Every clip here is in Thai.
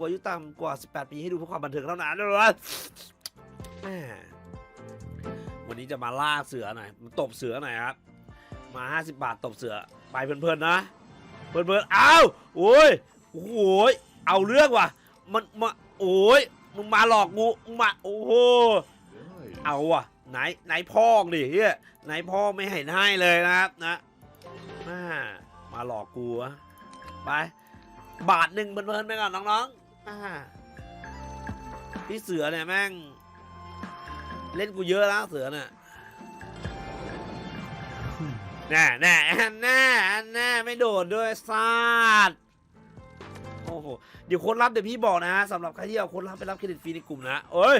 อายุต่ำกว่า 18 ปีให้ดูเพื่อความบันเทิงเท่านั้นเลยวันนี้จะมาล่าเสือหน่อยมาตบเสือหน่อยครับ มา 50 บาทตบเสือ ไปเพลินๆนะ เพลินๆอ้าวโอ้ยโอ้ยเอาเรื่องว่ะ มันมาโอ้ยมึงมาหลอกกูมึงมา โอ้โห เอาว่ะ ไหนไหนพ่อดิเฮียไหนพ่อไม่ให้ให้เลยนะครับนะ มาหลอกกูอะไปบาทหนึ่งเพลินๆไปก่อนน้องๆ พี่เสือเนี่ยแม่ง เล่นกูเยอะแล้วเสือเนี่ยแน่แน่แน่แน่ไม่โดดด้วยซาดโอ้โห เดี๋ยวคนรับเดี๋ยวพี่บอกนะสำหรับใครที่เอาคนรับไปรับเครดิตฟรีในกลุ่มนะเอ้ย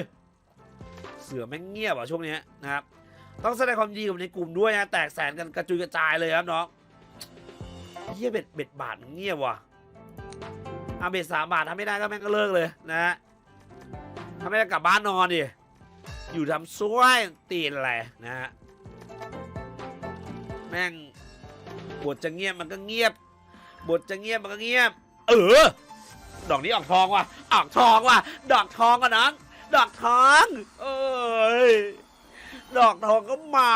เสือแม่งเงียบอะช่วงนี้นะครับ ต้องแสดงความดีกับในกลุ่มด้วยนะ แตกแสนกันกระจุยกระจายเลยครับน้องเฮียเบ็ดเบ็ดบาทเงียบว่ะ อาเบ็ดสามบาททำไม่ได้ก็แม่งก็เลิกเลยนะฮะถ้าไม่ได้กลับบ้านนอนดิ อยู่ทำซ้วยตีนอะไรนะฮะ แม่งบทจะเงียบมันก็เงียบ บทจะเงียบมันก็เงียบ เออ ดอกนี้ออกทองว่ะ ออกทองว่ะ ดอกทองอะน้อง ดอกทอง เอ้ย ดอกทองก็มา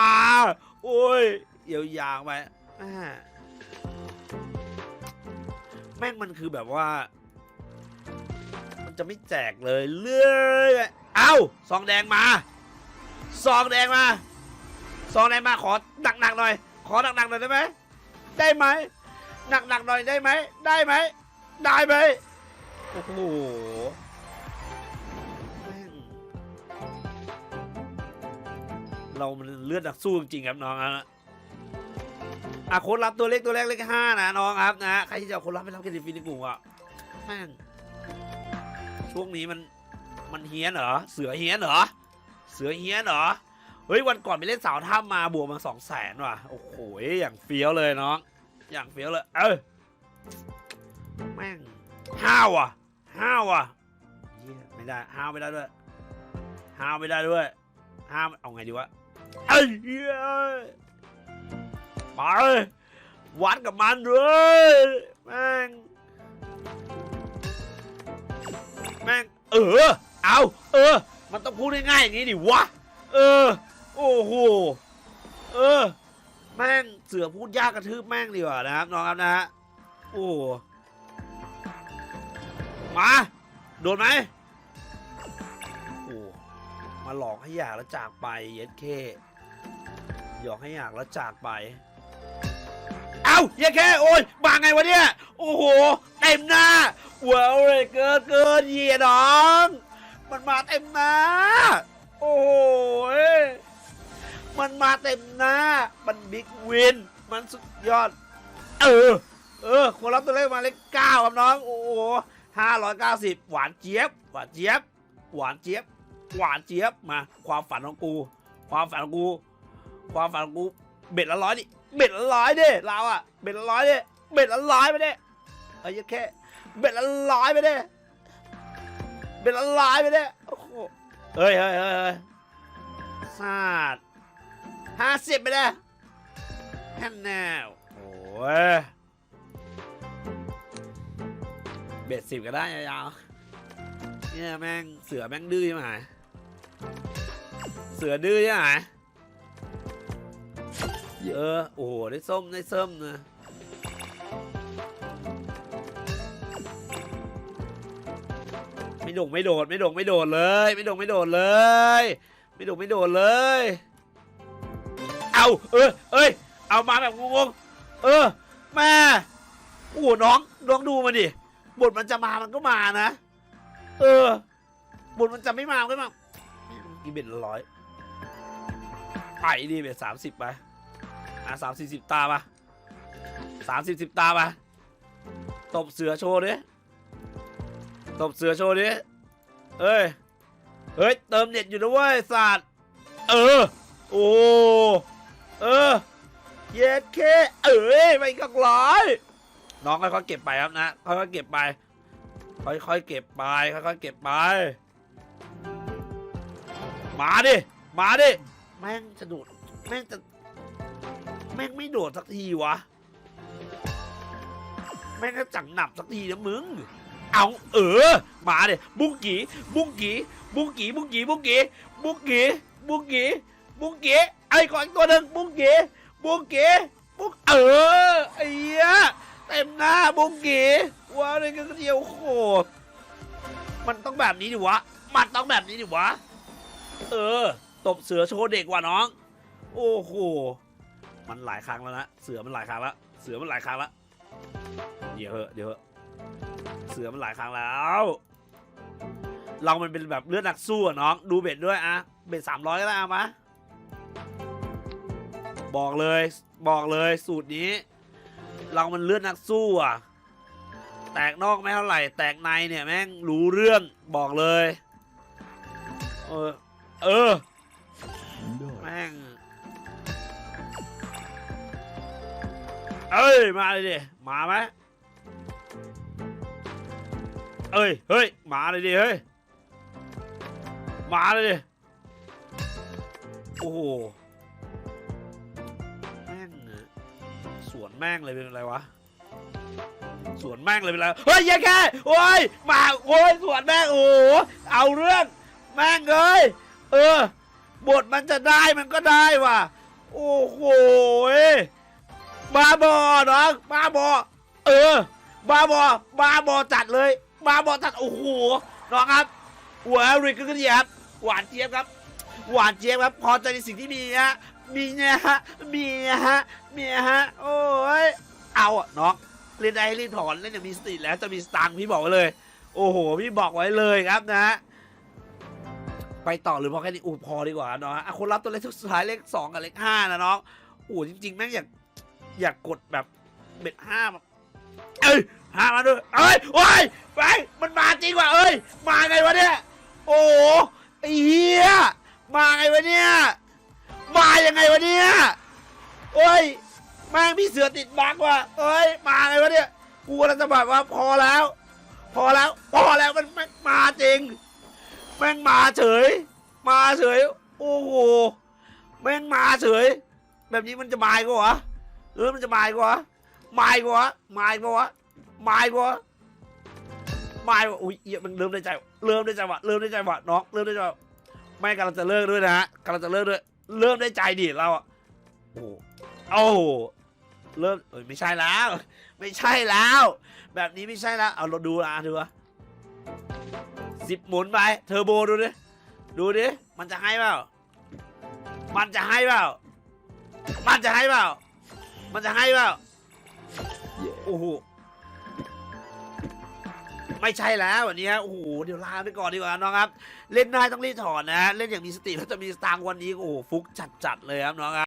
โอ้ยเยียวยาไปแม่แม่งมันคือแบบว่า มันจะไม่แจกเลยเรื่อยเอ้าซองแดงมาซองแดงมาซองแดงมาขอหนักๆหน่อย ขอหนักๆหน่อยได้ไหมได้ไหมหนักๆหน่อยได้ไหมได้ไหมได้ไหมโอ้โหเรามันเลือดนักสู้จริงครับน้องนะ อะคนรับตัวเล็กตัวแรกเลขห้านะน้องครับนะใครที่จะเอาคนรับไปรับเครดิตฟรีในกลุ่มอะแม่งช่วงนี้มันมันเฮี้ยนเหรอเสือเฮี้ยนเหรอเสือเฮี้ยนเหรอเฮ้ยวันก่อนไปเล่นสาวถ้ำมาบวกมาสองแสนว่ะโอ้โหอย่างเฟี้ยวเลยน้องอย่างเฟี้ยวเลย เออแม่งห้าวอะห้าวอะเหี้ยไม่ได้ห้ามไม่ได้ด้วยห้ามไม่ได้ด้วยห้ามเอาไงดีวะเอ้ย ไป วัดกับมันเลยแม่ง แม่ง เออ เอา เออ มันต้องพูดง่ายๆอย่างนี้ดิวะ เออ โอ้โห เออ แม่ง เสือพูดยากกระทืบแม่งดีกว่านะครับน้องครับนะฮะ โอ้มา โดนไหมโอ้มาหลอกให้อยากแล้วจากไป เย็ดเคหยอกให้อยากแล้วจากไป เอ้าเย็ดเคโอ้ยมาไงวะเนี่ย โอ้โห เต็มหน้าว้าวเลยเกินเกินเหยียน้อง มันมาเต็มหน้า โอ้โหยมันมาเต็มหน้า มันบิ๊กวิน มันสุดยอด เออ เออคนรับตัวเลขมาเลขเก้าครับน้อง โอ้โหห้าร้อยเก้าสิบหวานเจี๊ยบ หวานเจี๊ยบ หวานเจี๊ยบ หวานเจี๊ยบ มา ความฝันของกู ความฝันของกู ความฝันของกู เบ็ดละร้อยดิ เบ็ดละร้อยดิเราอะเบ็ดละร้อยดิเบ็ดละร้อยไปดิเอ้ยแค่เบ็ดละร้อยไปดิเบ็ดละร้อยไปดิโอ้โหเฮ้ยเฮ้ยเฮ้ยเฮ้ยซาดห้าสิบไปดิแค่แนวโอ้ยเบ็ดสิบก็ได้ยาวๆเนี่ยแม่งเสือแม่งดื้อใช่ไหมเสือดื้อใช่ไหม เออ โอ้โห ได้ส้ม ได้ส้มนะไม่โดงไม่โดด ไม่โดงไม่โดดเลย ไม่โดงไม่โดดเลย ไม่โดงไม่โดดเลย เอาเออเอ้ย เอามาแบบงงๆเออแม่โอ้น้องน้องดูมาดิบทมันจะมามันก็มานะ เออบทมันจะไม่มาก็มากี่เบ็ดร้อยไปดิเบ็ดสามสิบไป อะสามสี่สิบตาปะสามสิบสิบตาปะตบเสือโชว์ดิตบเสือโชว์ดิเอ้ย เฮ้ย เติมเน็ตอยู่นะเว้ยสัตว์เออ โอ้ เออ เย็ดเค เอ้ยไม่กักร้อยน้องค่อยๆเก็บไปครับนะ ค่อยๆเก็บไป ค่อยๆเก็บไป ค่อยๆเก็บไป มาดิ มาดิ แม่งจะโดดแม่งจะ แม่งไม่โดดสักทีวะ แม่งก็จังหนับสักทีนะมึง เอาเออ มาเดี๋ยบุ้งกีบุ้งกีบุ้งกีบุ้งกีบุ้งกีบุ้งกีบุ้งกีบุ้งกีไอ้ก่อนตัวหนึ่งบุ้งกีบุ้งกีบุ้งเออไอ้เหี้ยเต็มหน้าบุ้งกีว้าวเลยก็เดียวโคตรมันต้องแบบนี้ดิวะ มันต้องแบบนี้ดิวะ เออ ตบเสือโชว์เด็กว่ะน้อง โอ้โห มันหลายครั้งแล้วนะเสือมันหลายครั้งแล้วเสือมันหลายครั้งแล้วเดี๋ยวเหอะเดี๋ยวเหอะเสือมันหลายครั้งแล้ว เรามันเป็นแบบเลือดนักสู้อะน้องดูเบ็ดด้วยอะเบ็ดสามร้อยก็ได้อามาบอกเลยบอกเลยสูตรนี้ เรามันเลือดนักสู้อะแตกนอกไม่เท่าไหร่ แตกในเนี่ยแม่งรู้เรื่องบอกเลย เออ เออแม่ง เอ้ย มาเลยดิมาไหมเอ้ย เฮ้ย มาเลยดิเฮ้ย มาเลยดิโอ้โห แม่งอะสวนแม่งเลยเป็นอะไรวะ สวนแม่งเลยเป็นอะไร เฮ้ยอยังแค่โอ้ย มาโอ้ยสวนแม่งโอ้โหเอาเรื่อง แม่งเอ้ย เออ บทมันจะได้มันก็ได้ว่ะ โอ้โห บาบอน้องบาบอ เออ บาบอบาบอจัดเลย บาบอจัดโอ้โหน้องครับหัวริกก็เจี๊ยบหวานเจี๊ยบครับ หวานเจี๊ยบครับพอใจในสิ่งที่มีฮะมีเนี่ยฮะมีฮะมีฮะโอ้ยเอาอะน้องเล่นได้ให้รีบถอนเล่นอย่างมีสติแล้วจะมีสตางค์พี่บอกไว้เลย โอ้โหพี่บอกไว้เลยครับนะฮะไปต่อหรือพอแค่นี้อู้พอดีกว่าเนาะอะคนรับตัวเลขสุดท้ายเลขสองกับเลขห้านะน้องโอ้จริงๆแม่งอยาก อยากกดแบบเบ็ดห้าแบบเอ้ยห้ามาด้วยเอ้ยโอ้ยไปมันมาจริงว่ะเอ้ย มาไงวะเนี่ย โอ้โหไอ้เหี้ยมาไงวะเนี่ย มายังไงวะเนี่ยโอ้ยแม่งพี่เสือติดบั๊กว่ะเอ้ย มาไงวะเนี่ย กูกำลังจะแบบว่าพอแล้ว พอแล้ว พอแล้วมันแม่งมาจริง แม่งมาเฉย มาเฉย โอ้โห แม่งมาเฉย แบบนี้มันจะมายกวะ เออมันจะมายกวะมายกวะมายกวะมายกวะมายกวะอุ้ยเหี้ยมันเริ่มได้ใจ เริ่มได้ใจวะเริ่มได้ใจวะน้องเริ่มได้ใจวะไม่กำลังจะเลิกด้วยนะฮะกำลังจะเลิกด้วย เริ่มได้ใจดิเราอะโอ้โหโอ้เริ่มเอ้ยไม่ใช่แล้ว ไม่ใช่แล้ว แบบนี้ไม่ใช่แล้วเอาเราดูนะดูวะสิบหมุนไปเทอร์โบดูดิดูดิมันจะให้เปล่ามันจะให้เปล่ามันจะให้เปล่า มันจะให้เปล่าโอ้โหไม่ใช่แล้ววันนี้ฮะโอ้โหเดี๋ยวลาไปก่อนดีกว่าน้องครับ เล่นได้ต้องรีบถอนนะ เล่นอย่างมีสติแล้วจะมีสตางค์วันนี้โอ้โหฟุกจัดๆเลยครับน้องครับ